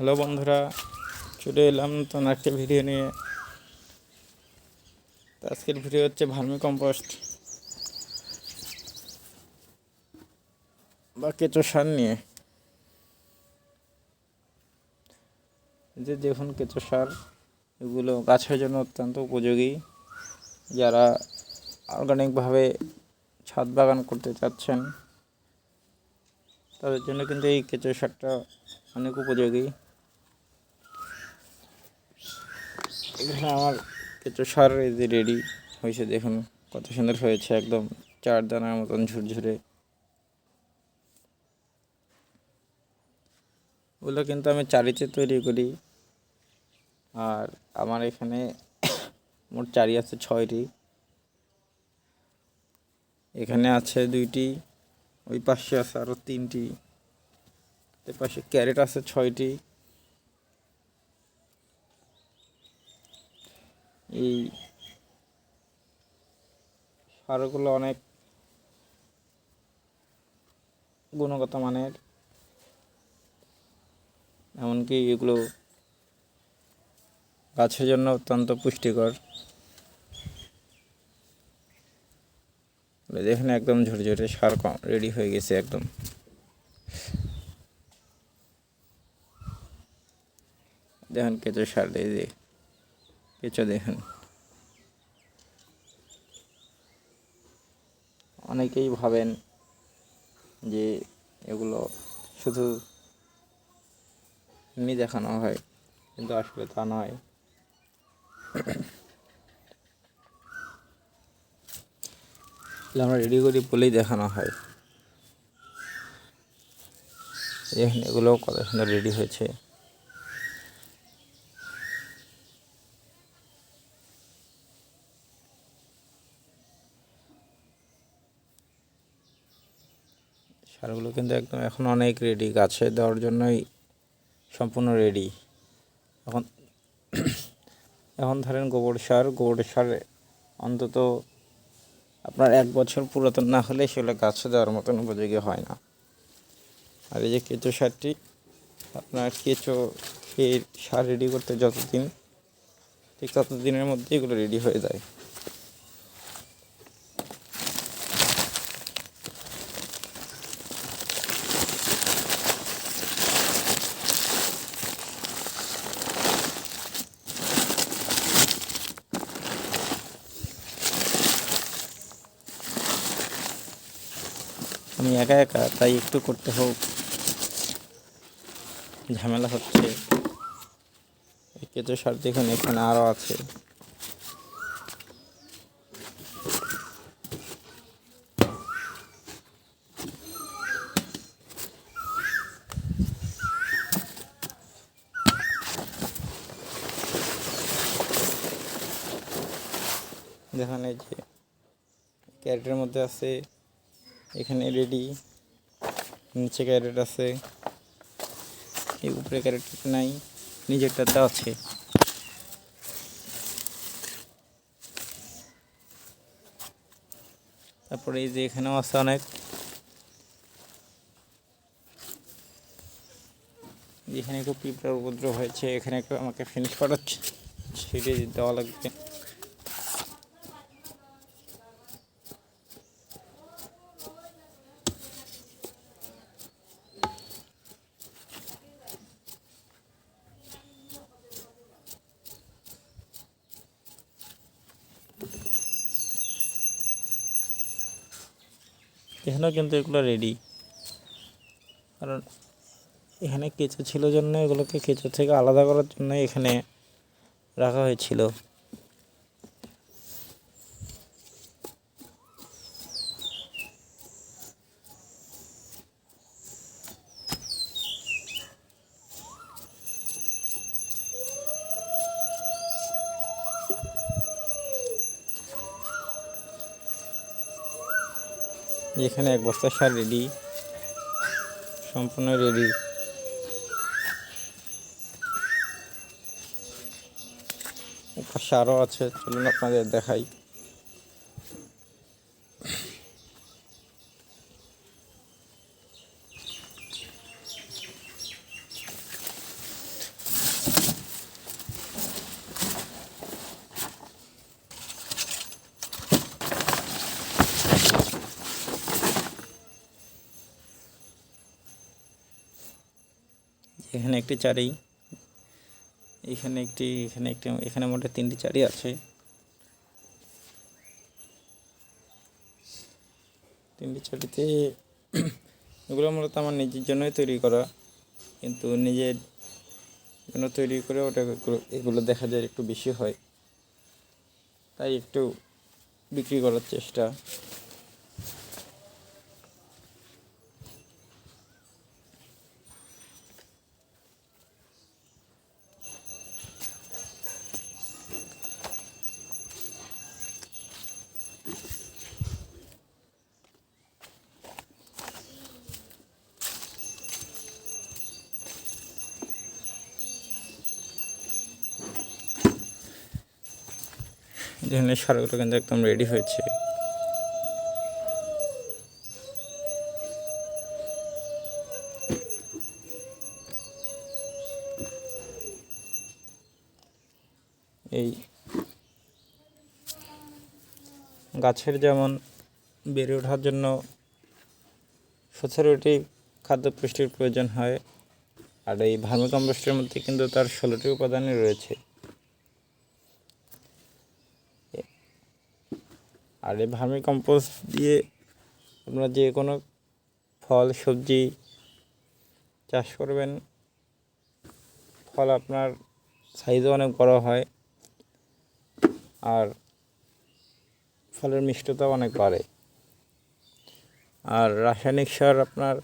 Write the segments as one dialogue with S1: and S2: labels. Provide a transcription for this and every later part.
S1: Hello বন্ধুরা, চলে এলাম নতুন একটা ভিডিও নিয়ে। আজকের ভিডিও হচ্ছে ভার্মি কম্পোস্ট। বা কেঁচো সার নিয়ে। যে দেখুন কেঁচো সার, এগুলো গাছের জন্য অত্যন্ত উপযোগী। যারা অর্গানিকভাবে ছাদ বাগান করতে চাচ্ছেন, তাদের জন্য কিন্তু এই কেঁচো সারটা অনেক উপযোগী। এখানে আমার কেঁচো সার এই রেডি হয়েছে দেখুন, কত সুন্দর হয়েছে একদম চার দানার মতন ঝুরঝুরে। ওগুলো কিন্তু আমি চারিতে তৈরি করি। আর আমার এখানে মোট চারি আছে ছয়টি। এখানে আছে দুইটি, ওই পাশে আছে আরও তিনটি। এ পাশে ক্যারেট আছে ছয়টি। এই সারগুলো অনেক গুণগত মানের। এমনকি এগুলো গাছের জন্য অত্যন্ত পুষ্টিকর। দেখেন একদম ঝরঝরে সার কম, রেডি হয়ে গেছে একদম। দেখেন কেঁচো সার, এই কেঁচো দেখেন। অনেকেই ভাবেন যে এগুলো শুধু এমনি দেখানো হয়, কিন্তু আসলে তা নয়। আমরা রেডি করি বলেই দেখানো হয়। এখানে এগুলো কত সুন্দর রেডি হয়েছে। সারগুলো কিন্তু একদম এখন অনেক রেডি গাছে দেওয়ার জন্যই সম্পূর্ণ রেডি এখন এখন ধরেন গোবর সার গোবর সার অন্তত আপনার এক বছর পুরাতন না হলে সেগুলো গাছে দেওয়ার মতন উপযোগী হয় না। আর এই যে কেঁচো সারটি, আপনার কেঁচো সেই সার রেডি করতে যতদিন, ঠিক ততদিনের মধ্যে এগুলো রেডি হয়ে যায়। আমি একা একা, তাই একটু করতে হোক। ঝামেলা হচ্ছে। কেঁচো সার দেখুন, এখানে আরও আছে। দেখুন যে ক্যারেটের মধ্যে আছে এখানে রেডি নিচে ক্যারেট আছে, এই উপরে ক্যারেট নাই নিজেরটাতে আছে। তারপরে এই যে এখানেও আছে অনেক। এখানে একটু পিঁপড়ার উপদ্রব হয়েছে, এখানে একটু আমাকে ফিনিশ করাচ্ছে ছিঁড়ে দেওয়া লাগবে। এখানেও কিন্তু এগুলো রেডি কারণ এখানে কেঁচো ছিল জন্য এগুলোকে কেঁচো থেকে আলাদা করার জন্য এখানে রাখা হয়েছিল। এখানে এক বস্তা সার রেডি সম্পূর্ণ রেডি সারও আছে চলুন আপনাদের দেখাই। এখানে একটি চারি, এখানে একটি এখানে একটি, এখানে মোটে তিনটি চারি আছে। তিনটি চারিতে এগুলো মূলত আমার নিজের জন্যই তৈরি করা, কিন্তু নিজের জন্য তৈরি করে ওটা এগুলো- দেখা যায় একটু বেশি হয়। তাই একটু বিক্রি করার চেষ্টা। এখানে সারগুলো কিন্তু একদম রেডি হয়েছে। এই গাছের যেমন বেড়ে ওঠার জন্য সতেরোটি খাদ্য পুষ্টির প্রয়োজন হয়, আর এই ভার্মিকম্পোস্টের মধ্যে কিন্তু তার ষোলোটি উপাদানই রয়েছে। আর এই ভার্মি কম্পোস্ট দিয়ে আপনারা যে কোনো ফল, সবজি চাষ করবেন, ফল আপনার সাইজও অনেক বড় হয় আর ফলের মিষ্টতাও অনেক বাড়ে। আর রাসায়নিক সার আপনার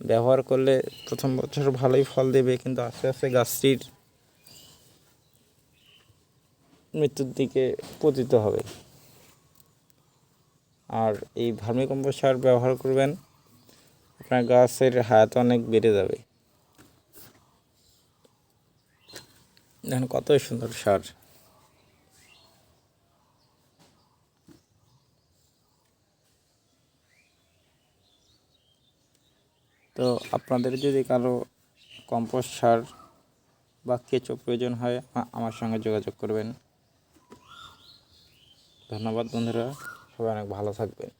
S1: ব্যবহার করলে প্রথম বছর ভালোই ফল দেবে, কিন্তু আস্তে আস্তে গাছটির মৃত্যুর দিকে পতিত হবে। আর এই ভার্মিকম্পোস্ট সার ব্যবহার করবেন, আপনার গাছের হায়াত অনেক বেড়ে যাবে। দেখেন কত সুন্দর সার। তো আপনাদের যদি কারও কম্পোস্ট সার বা কেঁচো প্রয়োজন হয় আমার সঙ্গে যোগাযোগ করবেন। ধন্যবাদ বন্ধুরা। সবাই অনেক ভালো থাকবেন।